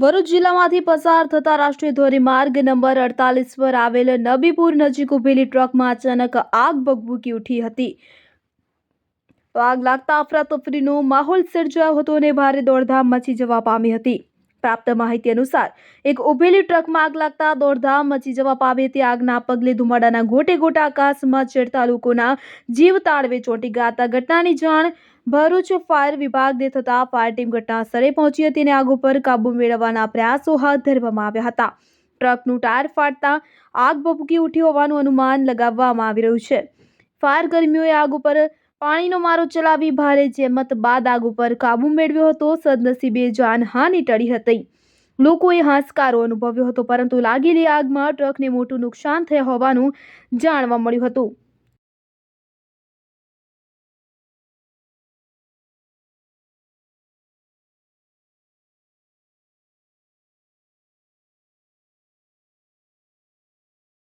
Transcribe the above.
ભરૂચ જિલ્લામાંથી પસાર થતા રાષ્ટ્રીય ધોરીમાર્ગ નંબર અડતાલીસ પર આવેલ નબીપુર નજીક ઉભેલી ટ્રકમાં અચાનક આગ ભગભૂકી ઉઠી હતી. આગ લાગતા અફરાતફરીનો માહોલ સર્જાયો હતો અને ભારે દોડધામ મચી જવા પામી હતી. પ્રાપ્ત માહિતી અનુસાર, એક ઉભેલી ટ્રકમાં આગ લાગતા દોડધામ મચી જવા પામી હતી. આગના પગલે ધુમાડાના ગોટે ગોટા આકાશમાં ચડતા લોકોના જીવ તાળવે ચોંટી ગયા હતા. ઘટનાની જાણ ભરૂચ ફાયર વિભાગને થતાં ફાયર ટીમ ઘટના સ્થળે પહોંચી હતી અને આગ ઉપર કાબુ મેળવવાના પ્રયાસો હાથ ધરવામાં આવ્યા હતા. ટ્રકનું ટાયર ફાટતા આગ ભભૂકી ઉઠી હોવાનું અનુમાન લગાવવામાં આવી રહ્યું છે. ફાયર કર્મીઓએ આગ ઉપર પાણીનો મારો ચલાવી ભારે જેમત બાદ આગ ઉપર કાબુ મેળવ્યો હતો. સદનસીબે જાનહાનિ ટળી હતી. લોકોએ હાંસકારો અનુભવ્યો હતો, પરંતુ લાગેલી આગમાં ટ્રકને મોટું નુકસાન થયું હોવાનું જાણવા મળ્યું હતું.